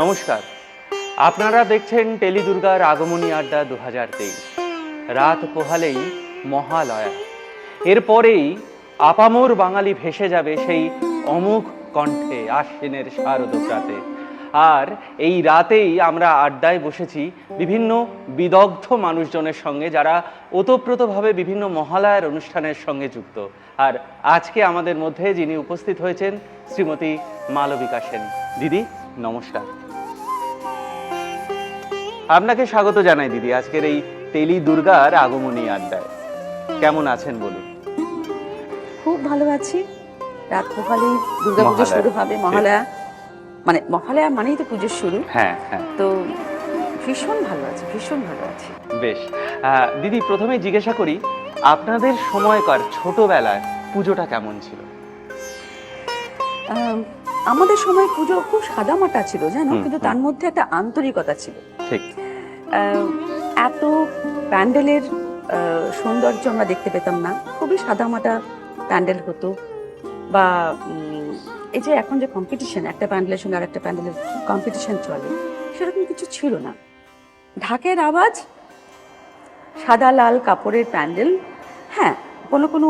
নমস্কার। আপনারা দেখছেন টেলিদুর্গার আগমনী আড্ডা দু হাজার তেইশ। রাত পোহালেই মহালয়া। এরপরেই আপামোর বাঙালি ভেসে যাবে সেই অমুক কণ্ঠে আশ্বিনের শারদপ্রাতে আর এই রাতেই আমরা আড্ডায় বসেছি বিভিন্ন বিদগ্ধ মানুষজনের সঙ্গে যারা ওতপ্রোতভাবে বিভিন্ন মহালয়ার অনুষ্ঠানের সঙ্গে যুক্ত। আর আজকে আমাদের মধ্যে যিনি উপস্থিত হয়েছেন শ্রীমতী মালবিকা সেন। দিদি, নমস্কার। আপনাকে স্বাগত জানাই দিদি আজকের এই টেলি দুর্গার আগমনী আড্ডায়। কেমন আছেন বলুন? খুব ভালো আছি। রাত পোহালেই দুর্গা পুজো শুরু হবে মহালয়া। মানে মহালয়া মানেই তো পুজোর শুরু। হ্যাঁ হ্যাঁ। তো ভীষণ ভালো আছি ভীষণ ভালো আছি। বেশ। দিদি প্রথমে জিজ্ঞাসা করি আপনাদের সময়কার ছোটবেলায় পুজোটা কেমন ছিল? আমাদের সময় পুজো খুব সাদামাটা ছিল জানো? কিন্তু তার মধ্যে একটা আন্তরিকতা ছিল। ঠিক। এত প্যান্ডেলের সৌন্দর্য আমরা দেখতে পেতাম না। খুবই সাদামাটা প্যান্ডেল হতো। বা এই যে এখন যে কম্পিটিশন একটা প্যান্ডেলের সঙ্গে আরেকটা প্যান্ডেলের কম্পিটিশন চলে সেরকম কিছু ছিল না। ঢাকের আওয়াজ সাদা লাল কাপড়ের প্যান্ডেল। হ্যাঁ কোনো কোনো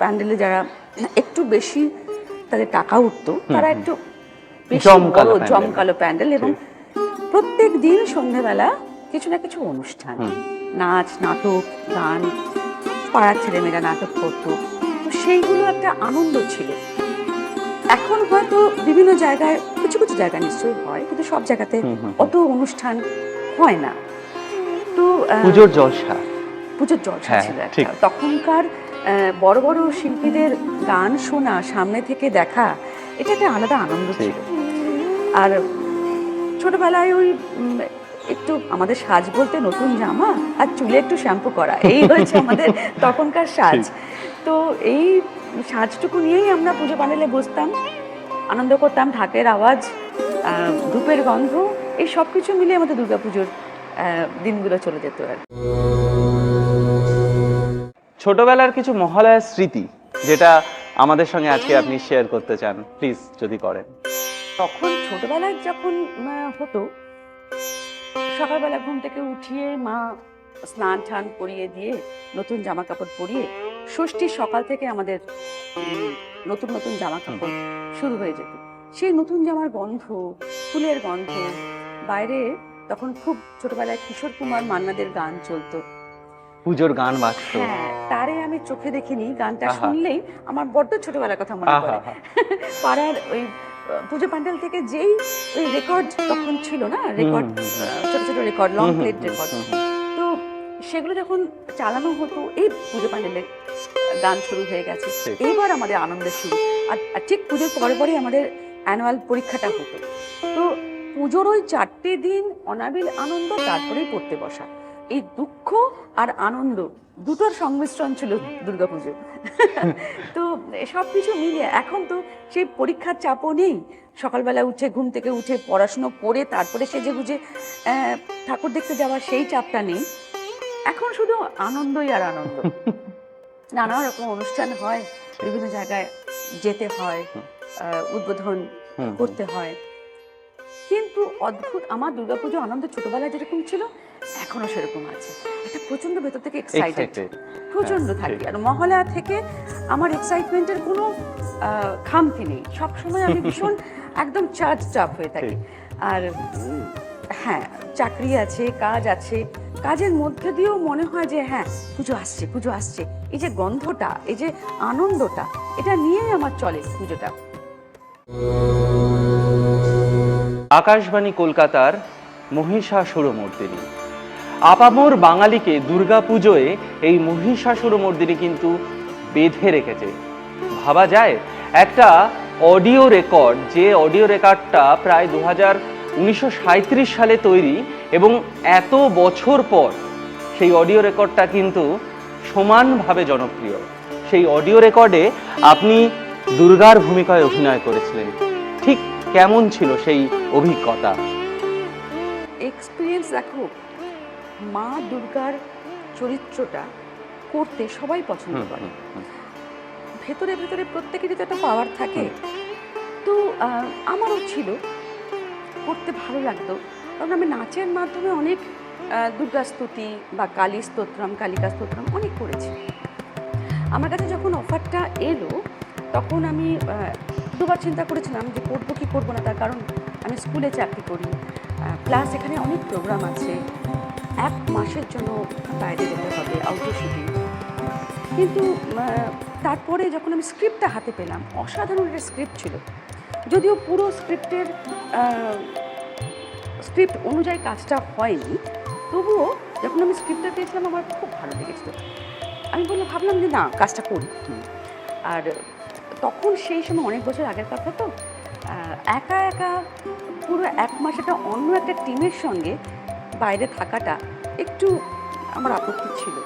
প্যান্ডেলে যারা একটু বেশি তাদের টাকা উঠতো তারা একটু জমকালো প্যান্ডেল। এবং প্রত্যেক দিন সন্ধ্যেবেলা কিছু না কিছু অনুষ্ঠান। নাচ নাটক গান পাড়ার ছেলেমেয়েরা নাটক করতো। তো সেইগুলো একটা আনন্দ ছিল। এখন হয়তো বিভিন্ন জায়গায় কিছু কিছু জায়গায় নিশ্চয়ই হয় কিন্তু সব জায়গাতে। অত অনুষ্ঠান হয় না। তো পুজোর জলসা। পুজোর জলসা হ্যাঁ, ছিল একটা। তখনকার বড় বড় শিল্পীদের গান শোনা সামনে থেকে দেখা এটা একটা আলাদা আনন্দ ছিল। আর ছোটবেলায় ওই একটু আমাদের সাজ বলতে নতুন জামা আর চুলে একটু শ্যাম্পু করা এই হয়েছে আমাদের তখনকার সাজ। তো এই সাজটুকু নিয়েই আমরা পুজো প্যান্ডেলে বসতাম আনন্দ করতাম ঢাকের আওয়াজ আহ, ধূপের গন্ধ এই সব কিছু মিলে আমাদের দুর্গাপুজোর আহ, দিনগুলো চলে যেত আর ছোটবেলার কিছু মহালয়ার স্মৃতি যেটা আমাদের সঙ্গে আজকে আপনি শেয়ার করতে চান প্লিজ যদি করেন। তখন ছোটবেলায় যখন হতো সকালবেলা ঘুম থেকে উঠিয়ে মা স্নান টান করিয়ে দিয়ে নতুন জামা কাপড় পরিয়ে ষষ্ঠীর সকাল থেকে আমাদের নতুন নতুন জামা কাপড় শুরু হয়ে যেত। সেই নতুন জামার গন্ধ ফুলের গন্ধ বাইরে তখন খুব ছোটবেলায় কিশোর কুমার মান্নাদের গান চলতো। পুজোর গান বাজতো। হ্যাঁ তারে আমি চোখে দেখিনি গানটা শুনলেই আমার বড্ড ছোটবেলার কথা মনে পড়ে। পাড়ার ওই পুজো প্যান্ডেল থেকে যেই ওই রেকর্ড তখন ছিল না? রেকর্ড হুম, ছোট ছোট রেকর্ড লং প্লেট রেকর্ড। তো সেগুলো যখন চালানো হতো এই পুজো প্যান্ডেলে গান শুরু হয়ে গেছে। এইবার আমাদের আনন্দের শুরু। আর আর ঠিক পুজোর পরে পরে আমাদের অ্যানুয়াল পরীক্ষাটা হতো। তো পুজোর ওই চারটে দিন অনাবিল আনন্দ তারপরেই পড়তে বসা। এই দুঃখ আর আনন্দ দুটোর সংমিশ্রণ ছিল দুর্গাপুজো তো সব কিছু মিলিয়ে এখন তো সেই পরীক্ষার চাপও নেই। সকালবেলা উঠে ঘুম থেকে উঠে পড়াশুনো করে তারপরে সেজে গুজে ঠাকুর দেখতে যাওয়ার সেই চাপটা নেই। এখন শুধু আনন্দই আর আনন্দ। নানা রকম অনুষ্ঠান হয় বিভিন্ন জায়গায় যেতে হয় উদ্বোধন করতে হয়। কিন্তু অদ্ভুত আমার দুর্গাপুজো আনন্দ ছোটবেলায় যেরকম ছিল এখনও সেরকম আছে। একটা প্রচণ্ড ভেতর থেকে এক্সাইটেড প্রচণ্ড থাকি। আর মহালয়া থেকে আমার এক্সাইটমেন্টের কোনো খামতি নেই। সবসময় আমি ভীষণ একদম চার্জ চাপ হয়ে থাকি। আর হ্যাঁ চাকরি আছে কাজ আছে কাজের মধ্যে দিয়েও মনে হয় যে হ্যাঁ পুজো আসছে পুজো আসছে। এই যে গন্ধটা এই যে আনন্দটা এটা নিয়েই আমার চলে পুজোটা। আকাশবাণী কলকাতার মহিষাসুর মর্দিনী আপামোর বাঙালিকে দুর্গা পুজোয় এই মহিষাসুর মর্দিনী কিন্তু বেঁধে রেখেছে। ভাবা যায়, একটা অডিও রেকর্ড, যে অডিও রেকর্ডটা প্রায় দু হাজার সালে তৈরি এবং এত বছর পর সেই অডিও রেকর্ডটা কিন্তু সমানভাবে জনপ্রিয়। সেই অডিও রেকর্ডে আপনি দুর্গার ভূমিকায় অভিনয় করেছিলেন। ঠিক কেমন ছিল সেই অভিজ্ঞতা? এক্সপিরিয়েন্স দেখো মা দুর্গার চরিত্রটা করতে সবাই পছন্দ করে। ভেতরে ভেতরে প্রত্যেকেরই তো একটা পাওয়ার থাকে। তো আমারও ছিল। করতে ভালো লাগতো। কারণ আমি নাচের মাধ্যমে অনেক দুর্গা স্তুতি বা কালী স্তোত্রম কালিকা স্তোত্রম অনেক করেছি। আমার কাছে যখন অফারটা এলো তখন আমি দুবার চিন্তা করেছিলাম যে করব কি করব না তার কারণ আমি স্কুলে চাকরি করি। প্লাস এখানে অনেক প্রোগ্রাম আছে। এক মাসের জন্য বাইরে যেতে হবে আউটডোর শুটিং কিন্তু তারপরে যখন আমি স্ক্রিপ্টটা হাতে পেলাম, অসাধারণ একটা স্ক্রিপ্ট ছিল। যদিও পুরো স্ক্রিপ্টের স্ক্রিপ্ট অনুযায়ী কাজটা হয়নি, তবুও যখন আমি স্ক্রিপ্টটা পেয়েছিলাম, আমার খুব ভালো লেগেছিল। আমি বললে ভাবলাম যে না, কাজটা করি। আর তখন সেই সময় অনেক বছর আগের কথা তো একা একা পুরো এক মাস একটা অন্য একটা টিমের সঙ্গে বাইরে থাকাটা একটু আমার আপত্তি ছিল।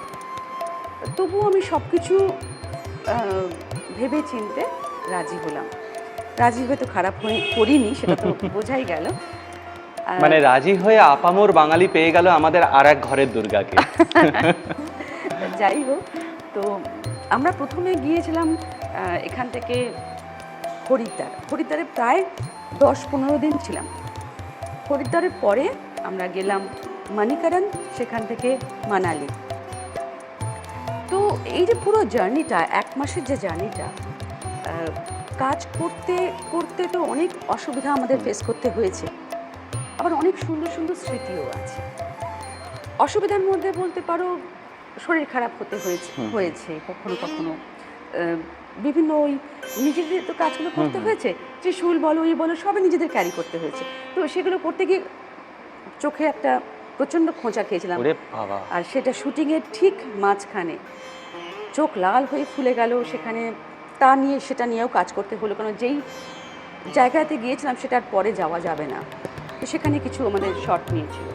তবুও আমি সব কিছু ভেবে চিনতে রাজি হলাম। রাজি হয়ে তো খারাপ হয়ে করিনি সেটা তো বোঝাই গেল। মানে রাজি হয়ে আপামোর বাঙালি পেয়ে গেল আমাদের আর এক ঘরের দুর্গাকে। যাই হোক তো আমরা প্রথমে গিয়েছিলাম এখান থেকে হরিদ্বার। হরিদ্বারে প্রায় দশ পনেরো দিন ছিলাম। হরিদ্বারের পরে আমরা গেলাম মানিকারণ সেখান থেকে মানালি। তো এই যে পুরো জার্নিটা এক মাসের যে জার্নিটা কাজ করতে করতে তো অনেক অসুবিধা আমাদের ফেস করতে হয়েছে। আবার অনেক সুন্দর সুন্দর স্মৃতিও আছে। অসুবিধার মধ্যে বলতে পারো শরীর খারাপ হতে হয়েছে হয়েছে কখনো কখনো। বিভিন্ন ওই নিজেদের তো কাজগুলো করতে হয়েছে যে শুল বলো এই বলো সবই নিজেদের ক্যারি করতে হয়েছে। তো সেগুলো করতে গিয়ে চোখে একটা প্রচণ্ড খোঁচা খেয়েছিলাম। বাবা। আর সেটা শুটিংয়ের ঠিক মাঝখানে। চোখ লাল হয়ে ফুলে গেল সেখানে। তা নিয়ে সেটা নিয়েও কাজ করতে হলো কারণ যেই জায়গাতে গিয়েছিলাম সেটার পরে যাওয়া যাবে না। তো সেখানে কিছু আমাদের শর্ট নিয়েছিল।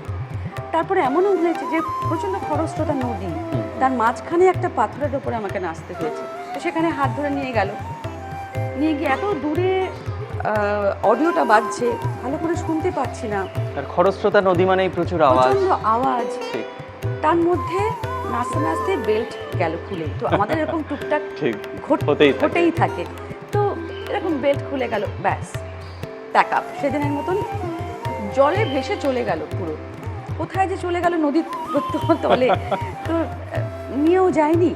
তারপরে এমনও হয়েছে যে প্রচণ্ড খরস্রোতা নদী তার মাঝখানে একটা পাথরের ওপরে আমাকে নাচতে হয়েছে। তো সেখানে হাত ধরে নিয়ে গেল। নিয়ে গিয়ে এত দূরে অডিওটা বাজছে ভালো করে শুনতে পাচ্ছি না। আর খরস্রোতা নদী মানেই প্রচুর আওয়াজ। প্রচণ্ড আওয়াজ। ঠিক। তার মধ্যে নাচতে নাচতে বেল্ট গেল খুলে। তো আমাদের এরকম টুকটাক ঠিক ঘট- হতেই থাকে। ঘটেই থাকে। তো এরকম বেল্ট খুলে গেল ব্যাস প্যাক আপ সেদিনের মতন জলে ভেসে চলে গেল পুরো। কোথায় যে চলে গেল নদীর তলে তো নিয়েও যায়নি।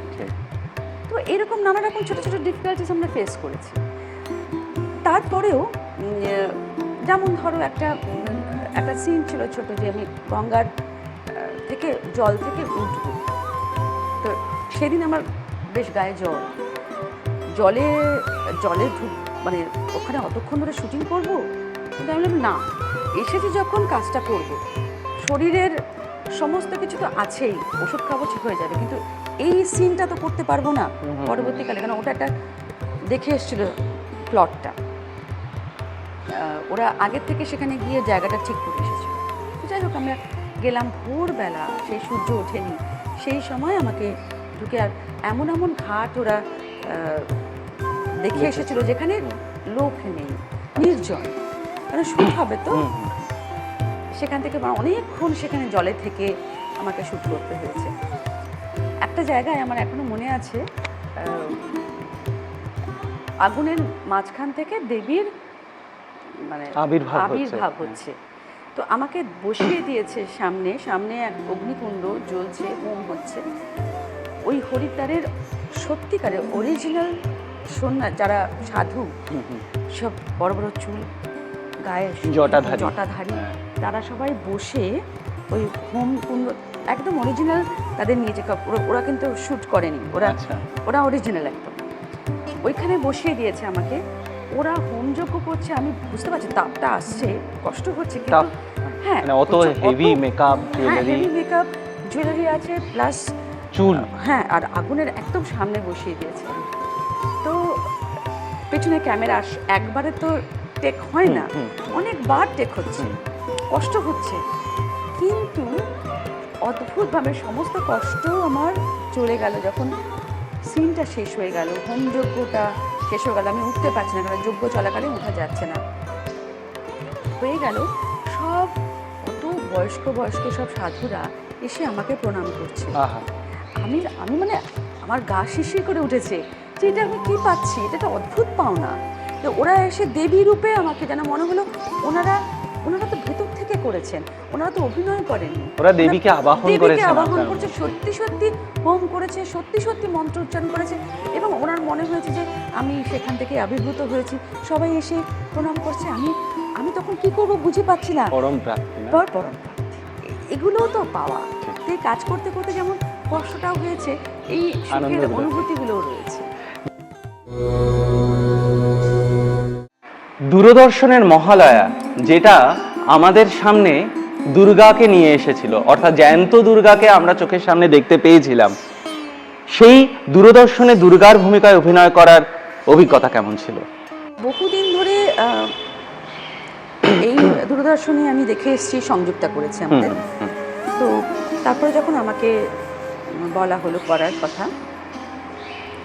তো এরকম নানা রকম ছোটো ছোটো ডিফিকাল্টিস আমরা ফেস করেছি। তারপরেও যেমন ধরো একটা একটা সিন ছিল ছোট যে আমি গঙ্গার থেকে জল থেকে উঠবো। তো সেদিন আমার বেশ গায়ে জল জলে জলে ঢুক মানে ওখানে অতক্ষণ ধরে শুটিং করব? কিন্তু আমি বললাম না এসেছি যখন কাজটা করব। শরীরের সমস্ত কিছু তো আছেই ওষুধ খাব ঠিক হয়ে যাবে কিন্তু এই সিনটা তো করতে পারব না। পরবর্তীকালে। কারণ ওটা একটা দেখে এসেছিল প্লটটা ওরা আগের থেকে সেখানে গিয়ে জায়গাটা ঠিক করে এসেছিল তো যাই হোক আমরা গেলাম ভোরবেলা সেই সূর্য ওঠেনি। সেই সময় আমাকে ঢুকে আর এমন এমন ঘাট ওরা দেখে এসেছিল যেখানে লোক নেই নির্জন। কারণ শুট হবে তো। সেখান থেকে মানে অনেকক্ষণ সেখানে জলে থেকে আমাকে শ্যুট করতে হয়েছে। একটা জায়গায় আমার এখনও মনে আছে আগুনের মাঝখান থেকে দেবীর মানে আবির্ভাব হচ্ছে। তো আমাকে বসিয়ে দিয়েছে সামনে সামনে এক অগ্নিকুণ্ড জ্বলছে হোম হচ্ছে ওই হরিদ্বারের সত্যিকারের অরিজিনাল সন্না যারা সাধু। সব বড় বড় চুল গায়ে জটাধারী। জটাধারী। তারা সবাই বসে ওই হোম কুণ্ড একদম অরিজিনাল তাদের ওরা ওরা কিন্তু শ্যুট করেনি ওরা আচ্ছা ওরা অরিজিনাল একদম ওইখানে বসিয়ে দিয়েছে আমাকে ওরা হোম হোমযজ্ঞ করছে আমি বুঝতে পারছি তাপটা আসছে কষ্ট হচ্ছে কিন্তু হ্যাঁ মানে অত heavy makeup jewellery makeup jewellery আছে প্লাস চুল। হ্যাঁ আর আগুনের একদম সামনে বসিয়ে দিয়েছে। তো পেছনে ক্যামেরা একবারে তো টেক হয় না। অনেকবার টেক হচ্ছে। কষ্ট হচ্ছে। কিন্তু অদ্ভুতভাবে সমস্ত কষ্ট আমার চলে গেল যখন সিনটা শেষ হয়ে গেল হোম শেষ আমি উঠতে পারছি না কারণ যজ্ঞ চলাকালীন উঠা যাচ্ছে না। হয়ে গেল সব কত বয়স্ক বয়স্ক সব সাধুরা এসে আমাকে প্রণাম করছে। আমি আমি মানে আমার গা শিশির করে উঠেছে যে এটা আমি কী পাচ্ছি? এটা একটা অদ্ভুত পাওনা। তো ওরা এসে দেবী রূপে আমাকে যেন মনে হলো ওনারা ওনারা তো থেকে করেছেন। ওনারা তো অভিনয় করেননি। ওরা দেবীকে আবাহন দেবীকে আবাহন করছে সত্যি সত্যি হোম করেছে সত্যি সত্যি মন্ত্র উচ্চারণ করেছে এবং ওনার মনে হয়েছে যে আমি সেখান থেকে আবির্ভূত হয়েছি। সবাই এসে প্রণাম করছে। আমি আমি তখন কি করব বুঝে পাচ্ছি না। পরম প্রাপ্তি পরম এগুলোও তো পাওয়া। ঠিক। তো কাজ করতে করতে যেমন কষ্টটাও হয়েছে এই সুখের। অনুভূতিগুলোও রয়েছে। দূরদর্শনের মহালয়া যেটা আমাদের সামনে দুর্গাকে নিয়ে এসেছিল। অর্থাৎ জ্যান্ত দুর্গাকে আমরা চোখের সামনে দেখতে পেয়েছিলাম। সেই দূরদর্শনে দুর্গার ভূমিকায় অভিনয় করার অভিজ্ঞতা কেমন ছিল? বহুদিন ধরে এই দূরদর্শনে আমি দেখে এসেছি সংযুক্তা করেছি আমাদের। তো তারপরে যখন আমাকে বলা হলো করার কথা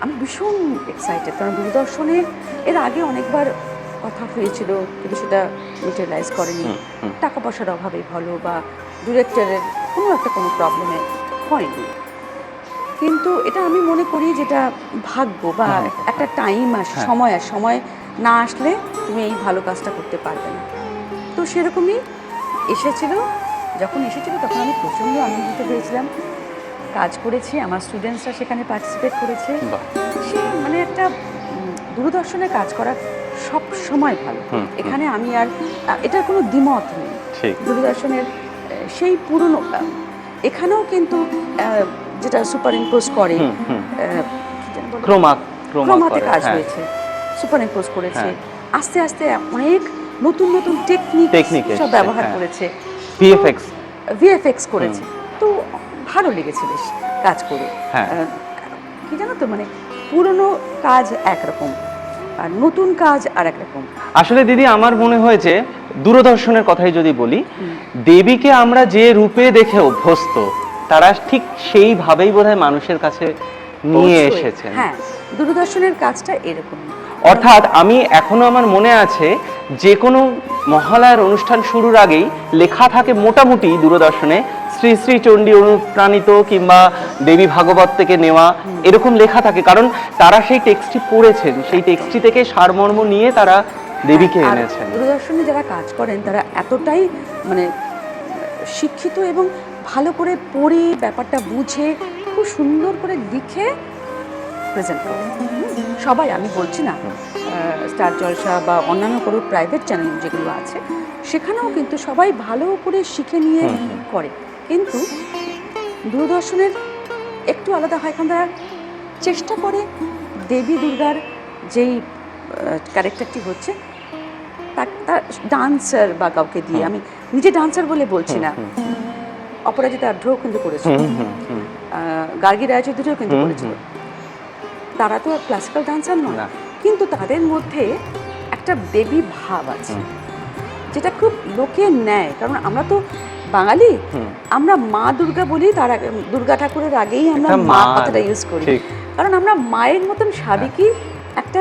আমি ভীষণ এক্সাইটেড কারণ দূরদর্শনে এর আগে অনেকবার কথা হয়েছিল কিন্তু সেটা মেটেরিয়ালাইজ করেনি। টাকা পয়সার অভাবে ভালো বা ডিরেক্টরের কোনো একটা কোনো প্রবলেমে হয়নি কিন্তু এটা আমি মনে করি যেটা ভাগ্য বা একটা টাইম আসে হ্যাঁ। সময় আসে সময় না আসলে তুমি এই ভালো কাজটা করতে পারবে না। তো সেরকমই এসেছিল যখন এসেছিল তখন আমি প্রচণ্ড আনন্দিত হয়েছিলাম। কাজ করেছি আমার স্টুডেন্টসরা সেখানে পার্টিসিপেট করেছে। সে মানে একটা দূরদর্শনে কাজ করা সব সময় ভালো। এখানে আমি আর এটার কোনো দ্বিমত নেই। দূরদর্শনের সেই পুরনো এখানেও কিন্তু যেটা সুপার ইম্পোজ করে ক্রমাতে কাজ হ্যাঁ। হয়েছে সুপার ইম্পোজ করেছে। হ্যাঁ। আস্তে আস্তে অনেক নতুন নতুন টেকনিক সব ব্যবহার হ্যাঁ। করেছে। ভিএফএক্স ভিএফএক্স করেছে। তো ভালো লেগেছে বেশ কাজ করে। কি জানো তো মানে পুরনো কাজ একরকম। আর নতুন কাজ আর একরকম আসলে দিদি আমার মনে হয়েছে দূরদর্শনের কথাই যদি বলি দেবীকে আমরা যে রূপে দেখে অভ্যস্ত তারা ঠিক সেইভাবেই বোধহয় মানুষের কাছে নিয়ে এসেছে এসেছেন। হ্যাঁ দূরদর্শনের কাজটা এরকম। অর্থাৎ আমি এখনও আমার মনে আছে যে কোনো মহালয়ার অনুষ্ঠান শুরুর আগেই লেখা থাকে মোটামুটি দূরদর্শনে শ্রী শ্রী চণ্ডী অনুপ্রাণিত কিংবা দেবী ভাগবত থেকে নেওয়া এরকম লেখা থাকে। কারণ তারা সেই টেক্সটটি পড়েছেন সেই টেক্সটটি থেকে সারমর্ম নিয়ে তারা দেবীকে এনেছেন। দূরদর্শনে যারা কাজ করেন তারা এতটাই মানে শিক্ষিত এবং ভালো করে পড়ে ব্যাপারটা বুঝে খুব সুন্দর করে লিখে প্রেজেন্ট হুম, সবাই আমি বলছি না স্টার জলসা বা অন্যান্য কোনো প্রাইভেট চ্যানেল যেগুলো আছে সেখানেও কিন্তু সবাই ভালো করে শিখে নিয়ে। করে। কিন্তু দূরদর্শনের একটু আলাদা হয় কারণ তারা চেষ্টা করে দেবী দুর্গার যেই ক্যারেক্টারটি হচ্ছে তার তার ডান্সার বা কাউকে দিয়ে আমি নিজে ডান্সার বলে বলছি না। অপরাজিতা আঢ্যও কিন্তু করেছিল। গার্গী রায়চৌধুরীও কিন্তু করেছিল। তারা তো ক্লাসিক্যাল ডান্সার নয়। কিন্তু তাদের মধ্যে একটা দেবী ভাব আছে যেটা খুব লোকে নেয়। কারণ আমরা তো বাঙালি আমরা মা দুর্গা বলি তার আগে দুর্গা ঠাকুরের আগেই আমরা মা কথাটা ইউজ করি। কারণ আমরা মায়ের মতন সাবেকি একটা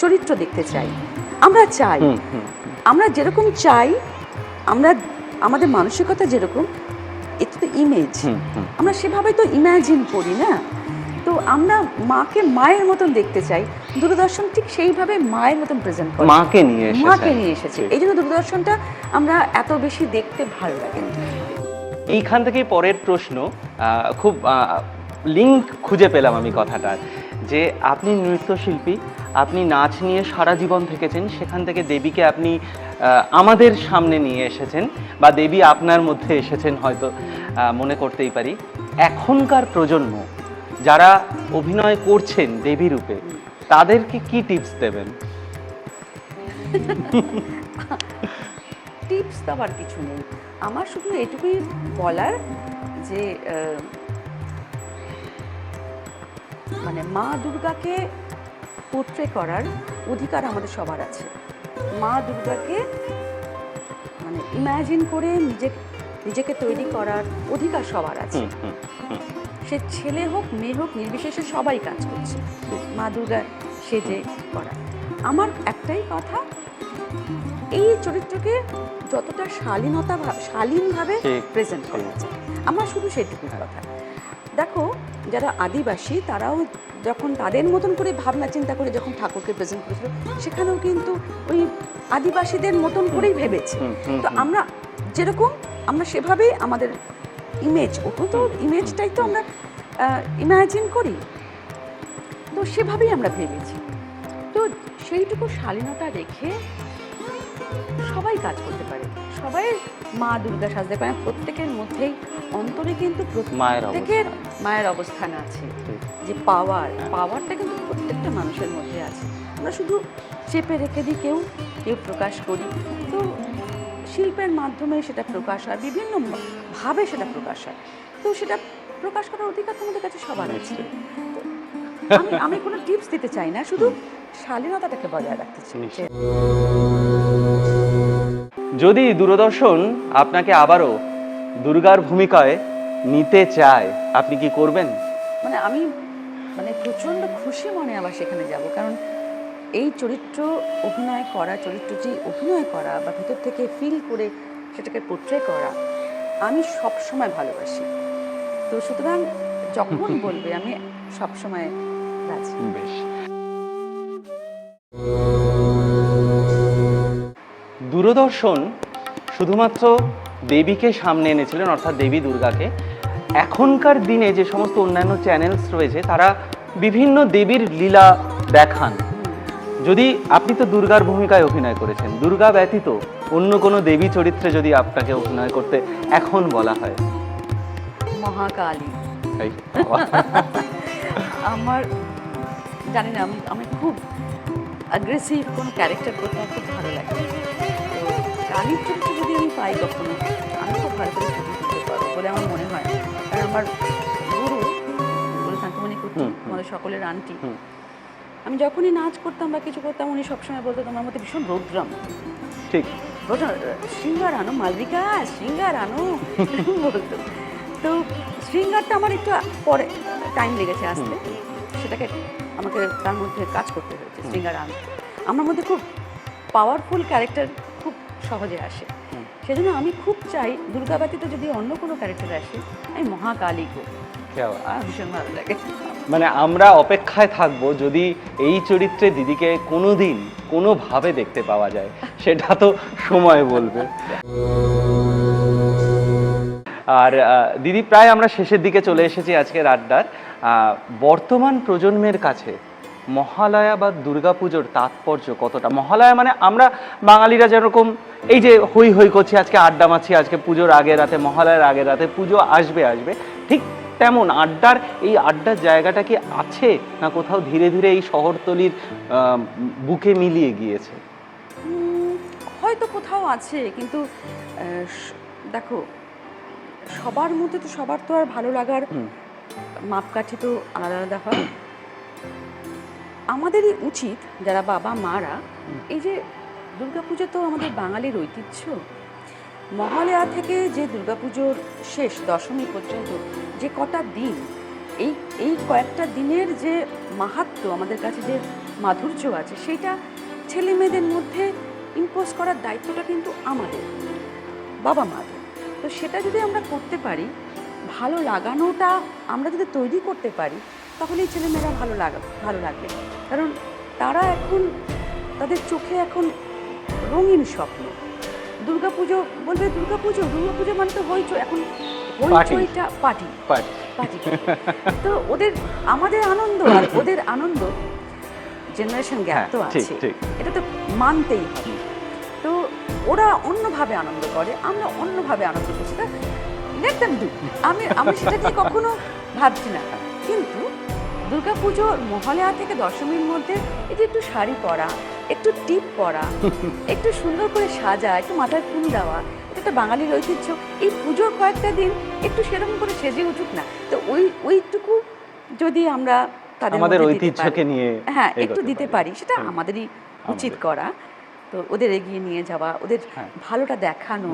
চরিত্র দেখতে চাই। আমরা চাই। আমরা যেরকম চাই আমরা আমাদের মানসিকতা যেরকম এটা তো ইমেজ। আমরা সেভাবে তো ইমাজিন করি না। তো আমরা মাকে মায়ের মতন দেখতে চাই। দূরদর্শন ঠিক সেইভাবে মায়ের মতন প্রেজেন্ট করে। মাকে নিয়ে মাকে নিয়ে এসেছে। এই জন্য দূরদর্শনটা আমরা এত বেশি দেখতে ভালো লাগে। এইখান থেকেই পরের প্রশ্ন খুব লিঙ্ক খুঁজে পেলাম আমি কথাটার। যে আপনি নৃত্যশিল্পী আপনি নাচ নিয়ে সারা জীবন থেকেছেন সেখান থেকে দেবীকে আপনি আমাদের সামনে নিয়ে এসেছেন বা দেবী আপনার মধ্যে এসেছেন হয়তো মনে করতেই পারি। এখনকার প্রজন্ম যারা অভিনয় করছেন দেবী রূপে তাদেরকে কি টিপস দেবেন? টিপস দেওয়ার কিছু নেই। আমার শুধু এটুকুই বলার যে মানে মা দুর্গাকে পোট্রে করার অধিকার আমাদের সবার আছে। মা দুর্গাকে মানে ইমাজিন করে নিজে নিজেকে তৈরি করার অধিকার সবার আছে। সে ছেলে হোক মেয়ে হোক নির্বিশেষে সবাই কাজ করছে। মা দুর্গা সেজে করা আমার একটাই কথা এই চরিত্রকে যতটা শালীনতা ভাব- শালীনভাবে প্রেজেন্ট। করা যায় আমার শুধু সেটুকু কথা। দেখো যারা আদিবাসী তারাও যখন তাদের মতন করে ভাবনা চিন্তা করে যখন ঠাকুরকে প্রেজেন্ট করেছিল সেখানেও কিন্তু ওই আদিবাসীদের মতন করেই ভেবেছে। তো আমরা যেরকম আমরা সেভাবেই আমাদের ইমেজ ওটা তো ইমেজটাই তো আমরা ইমাজিন করি। তো সেভাবেই আমরা ভেবেছি। তো সেইটুকু শালীনতা রেখে সবাই কাজ করতে পারে। সবাই মা দুর্গা সাজতে পারে। প্রত্যেকের মধ্যেই অন্তরে কিন্তু প্রত্যেকের মায়ের অবস্থান আছে। যে পাওয়ার পাওয়ারটা কিন্তু প্রত্যেকটা মানুষের মধ্যে আছে। আমরা শুধু চেপে রেখে দিই কেউ কেউ প্রকাশ করি। তো শিল্পের মাধ্যমে সেটা প্রকাশ হয় বিভিন্ন ভাবে সেটা প্রকাশ হয়। তো সেটা প্রকাশ করার অধিকার তোমাদের কাছে সবার আছে। আমি আমি কোনো টিপস দিতে চাই না শুধু শালীনতাটাকে বজায় রাখতে চাই। যদি দূরদর্শন আপনাকে আবারও দুর্গার ভূমিকায় নিতে চায় আপনি কি করবেন? মানে আমি মানে প্রচণ্ড খুশি মনে আবার সেখানে যাব কারণ এই চরিত্র অভিনয় করা চরিত্রটি অভিনয় করা বা ভিতর থেকে ফিল করে সেটাকে পোট্রে করা আমি সব সময় ভালোবাসি। তো সুতরাং যখন বলবে আমি সব সময় রাজি। বেশ। দূরদর্শন শুধুমাত্র দেবীকে সামনে এনেছিলেন অর্থাৎ দেবী দুর্গাকে। এখনকার দিনে যে সমস্ত অন্যান্য চ্যানেলস রয়েছে তারা বিভিন্ন দেবীর লীলা দেখান। যদি আপনি তো দুর্গার ভূমিকায় অভিনয় করেছেন দুর্গা ব্যতীত অন্য কোনো দেবী চরিত্রে যদি আপনাকে অভিনয় করতে এখন বলা হয়? মহাকালী। আমার জানি না আমি আমি খুব অ্যাগ্রেসিভ কোনো ক্যারেক্টার করতে আমার খুব ভালো লাগে। তো কালীর চরিত্র যদি আমি পাই কখনো আমি খুব ভালো করে ছবি তুলতে পারব বলে আমার মনে হয়। কারণ আমার গুরু গুরু শান্তমণি হুম। আমাদের সকলের আন্টি। আমি যখনই নাচ করতাম বা কিছু করতাম উনি সবসময় বলতো তোমার মধ্যে ভীষণ রৌদ্রম। ঠিক। শৃঙ্গার আনো মালবিকা শৃঙ্গার আনো বলতো। তো শৃঙ্গারটা আমার একটু পরে টাইম লেগেছে আসতে। সেটাকে আমাকে তার মধ্যে কাজ করতে হয়েছে শৃঙ্গার আনো আমার মধ্যে খুব পাওয়ারফুল ক্যারেক্টার খুব সহজে আসে। সেজন্য আমি খুব চাই দুর্গাবাতিতে যদি অন্য কোনো ক্যারেক্টার আসে আমি মহাকালী গো। ভীষণ ভালো লাগে। মানে আমরা অপেক্ষায় থাকব যদি এই চরিত্রে দিদিকে কোনোদিন, কোনোভাবে দেখতে পাওয়া যায়, সেটা তো সময় বলবে। আর দিদি, প্রায় আমরা শেষের দিকে চলে এসেছি আজকের আড্ডার। বর্তমান প্রজন্মের কাছে মহালয়া বা দুর্গাপুজোর তাৎপর্য কতটা? মহালয়া মানে আমরা বাঙালিরা যেরকম এই যে হই হই করছি, আজকে আড্ডা মারছি, আজকে পুজোর আগের রাতে, মহালয়ার আগের রাতে পুজো আসবে আসবে, ঠিক তেমন আড্ডার এই আড্ডার জায়গাটা কি আছে না কোথাও ধীরে ধীরে এই শহরতলির বুকে মিলিয়ে গিয়েছে? হয়তো কোথাও আছে কিন্তু দেখো সবার মধ্যে তো সবার তো আর ভালো লাগার মাপকাঠি তো আলাদা আলাদা হয়। আমাদেরই উচিত যারা বাবা মারা এই যে দুর্গাপুজো তো আমাদের বাঙালির ঐতিহ্য মহালয়া থেকে যে দুর্গাপুজোর শেষ দশমী পর্যন্ত যে কটা দিন, এই এই কয়েকটা দিনের যে মাহাত্ম্য আমাদের কাছে যে মাধুর্য আছে সেটা ছেলে মেয়েদের মধ্যে ইম্পোজ করার দায়িত্বটা কিন্তু আমাদের, বাবা মাদের তো সেটা যদি আমরা করতে পারি, ভালো লাগানোটা আমরা যদি তৈরি করতে পারি তাহলে এই ছেলেমেয়েরা ভালো লাগা, ভালো লাগবে। কারণ তারা এখন, তাদের চোখে এখন রঙিন স্বপ্ন। দুর্গাপুজো বলবে দুর্গাপুজো দুর্গাপুজো মানে তো হইচই এখন হইচইটা পার্টি। পার্টি। তো ওদের আমাদের আনন্দ আর ওদের আনন্দ জেনারেশন গ্যাপ তো আছে। এটা তো মানতেই হবে। তো ওরা অন্যভাবে আনন্দ করে আমরা অন্যভাবে আনন্দ করছি। let them do আমি আমি সেটা নিয়ে কখনো ভাবছি না। কিন্তু দুর্গাপুজোর মহালয়া থেকে দশমীর মধ্যে এই যে একটু শাড়ি পরা একটু টিপ পরা একটু সুন্দর করে সাজা একটু মাথায় ফুল দেওয়া এটা একটা বাঙালির ঐতিহ্য। এই পুজোর কয়েকটা দিন একটু সেরকম করে সেজে উঠুক না। তো ওই ওইটুকু যদি আমরা তাদের ঐতিহ্যকে নিয়ে হ্যাঁ একটু দিতে পারি। সেটা আমাদেরই উচিত করা। তো ওদের এগিয়ে নিয়ে যাওয়া ওদের হ্যাঁ। ভালোটা দেখানো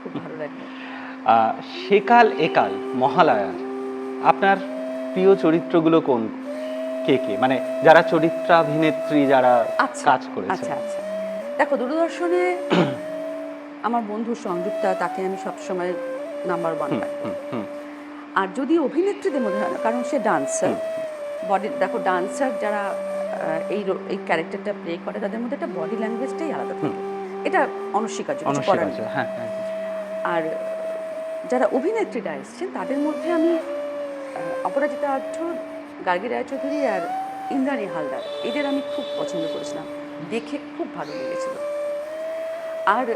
খুব ভালো লাগবে আহ, সেকাল একাল মহালয়ার আপনার প্রিয় চরিত্রগুলো কোন? কে কে? মানে যারা চরিত্রাভিনেত্রী যারা আচ্ছা কাজ করেছে আচ্ছা আচ্ছা। দেখো দূরদর্শনে আমার বন্ধু সংযুক্তা তাকে আমি সবসময় নাম্বার ওয়ান আর যদি অভিনেত্রীদের মধ্যে হয় না, কারণ সে ডান্সার বডি দেখো ডান্সার যারা এই এই ক্যারেক্টারটা প্লে করে তাদের মধ্যে একটা বডি ল্যাঙ্গুয়েজটাই আলাদা থাকে। এটা অনস্বীকার্য কিছু করার। অনস্বীকার্য হ্যাঁ হ্যাঁ। আর যারা অভিনেত্রীরা এসছেন তাদের মধ্যে আমি অপরাজিতা আর্য গার্গী রায়চৌধুরী আর ইন্দ্রাণী হালদার এদের আমি খুব পছন্দ করেছিলাম দেখে খুব ভালো লেগেছিল আর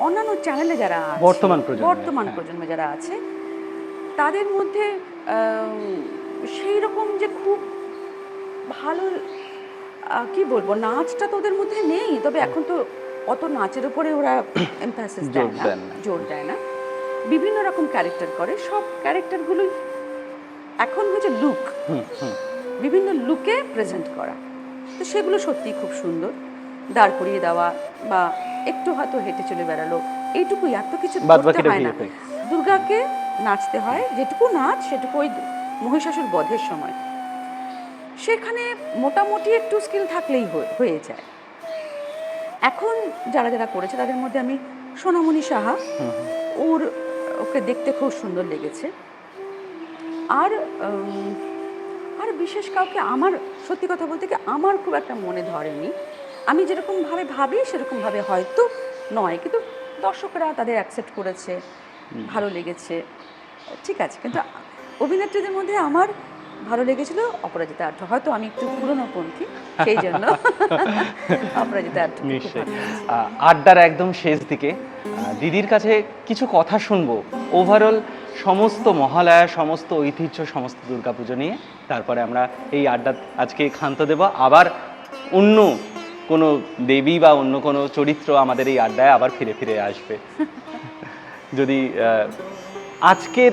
অন্যান্য চ্যানেলে যারা বর্তমান বর্তমান হ্যাঁ। প্রজন্মে যারা আছে তাদের মধ্যে সেই রকম যে খুব ভালো কি বলব নাচটা তো ওদের মধ্যে নেই তবে এখন তো অত নাচের উপরে ওরা এমফাসিস দেয় না। জোর দেয় না বিভিন্ন রকম ক্যারেক্টার করে সব ক্যারেক্টারগুলোই এখন হচ্ছে লুক বিভিন্ন লুকে প্রেজেন্ট করা। তো সেগুলো সত্যিই খুব সুন্দর। দাঁড় করিয়ে দেওয়া বা একটু হয়তো হেঁটে চলে বেড়ালো এইটুকুই। এত কিছু বাদ করতে হয় না। দুর্গাকে নাচতে হয়। যেটুকু নাচ সেটুকু ওই মহিষাসুর বধের সময়। সেখানে মোটামুটি একটু স্কিল থাকলেই হয়ে- যায়। এখন যারা যারা করেছে তাদের মধ্যে আমি সোনামণি সাহা। ওর ওকে দেখতে খুব সুন্দর লেগেছে। আর আর বিশেষ কাউকে আমার সত্যি কথা বলতে কি আমার খুব একটা মনে ধরেনি। আমি যেরকমভাবে ভাবি সেরকমভাবে হয়তো নয়। কিন্তু দর্শকরা তাদের অ্যাকসেপ্ট করেছে ভালো লেগেছে। ঠিক আছে কিন্তু অভিনেত্রীদের মধ্যে আমার ভালো লেগেছিল অপরাজিতা আর্য হয়তো আমি একটু পুরনো পন্থী সেই জন্য অপরাজিতা নিশ্চয়ই। আড্ডার একদম শেষ দিকে দিদির কাছে কিছু কথা শুনব। ওভারঅল সমস্ত মহালয়া সমস্ত ঐতিহ্য সমস্ত দুর্গাপুজো নিয়ে তারপরে আমরা এই আড্ডা আজকে ক্ষান্ত দেব। আবার অন্য কোনো দেবী বা অন্য কোনো চরিত্র আমাদের এই আড্ডায় আবার ফিরে ফিরে আসবে। যদি আজকের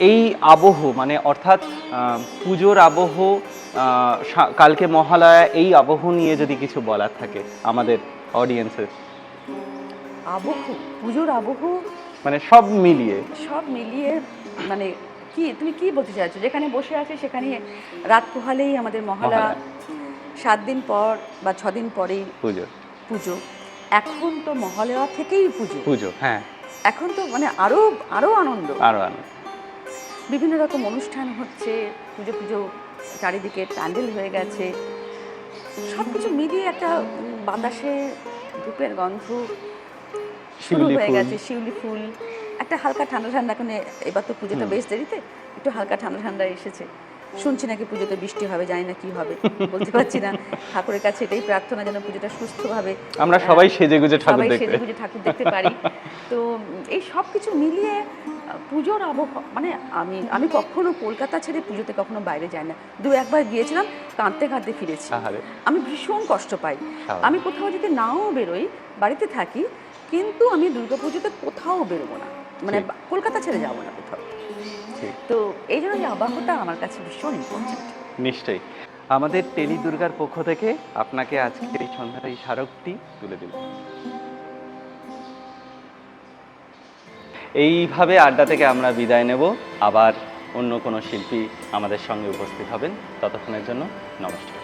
এই আবহ মানে অর্থাৎ পুজোর আবহ কালকে মহালয়া এই আবহ নিয়ে যদি কিছু বলার থাকে আমাদের অডিয়েন্সের আবহ পুজোর আবহ মানে সব মিলিয়ে। সব মিলিয়ে মানে কি তুমি কি বলতে চাইছো? যেখানে বসে আছে সেখানে রাত পোহালেই আমাদের মহালয়া। সাত দিন পর বা ছ দিন পরেই পুজো। পুজো। এখন তো মহালয়া থেকেই পুজো। পুজো হ্যাঁ। এখন তো মানে আরও আরও আনন্দ। আরও আনো বিভিন্ন রকম অনুষ্ঠান হচ্ছে পুজো পুজো চারিদিকে প্যান্ডেল হয়ে গেছে। সব কিছু মিলিয়ে একটা বাতাসে ধূপের গন্ধ। শুরু হয়ে গেছে শিউলি ফুল। একটা হালকা ঠান্ডা ঠান্ডা এখন এবার তো পুজোটা বেশ দেরিতে একটু হালকা ঠান্ডা ঠান্ডা এসেছে। শুনছি নাকি পুজোতে বৃষ্টি হবে জানি না কি হবে বলতে পারছি না। ঠাকুরের কাছে এটাই প্রার্থনা যেন পুজোটা সুস্থভাবে আমরা সবাই সেজে গুজে ঠাকুর সবাই দেখতে। সেজে গুজে ঠাকুর দেখতে পারি। তো এই সব কিছু মিলিয়ে পুজোর আবহাওয়া মানে আমি আমি কখনো কলকাতা ছেড়ে পুজোতে কখনো বাইরে যাই না। দু একবার গিয়েছিলাম কাঁদতে কাঁদতে ফিরেছি। আমি ভীষণ কষ্ট পাই। আমি কোথাও যদি নাও বেরোই বাড়িতে থাকি কিন্তু আমি দুর্গাপুজোতে কোথাও বেরোবো না। মানে কলকাতা ছেড়ে যাব না কোথাও। তো এই জন্য আবহাওয়াটা আমার কাছে ভীষণ ইম্পর্টেন্ট নিশ্চয়ই। আমাদের টেলি দুর্গার পক্ষ থেকে আপনাকে আজকে এই সন্ধ্যার এই স্মারকটি তুলে দিল এইভাবে আড্ডা থেকে আমরা বিদায় নেব। আবার অন্য কোনো শিল্পী আমাদের সঙ্গে উপস্থিত হবেন। ততক্ষণের জন্য নমস্কার।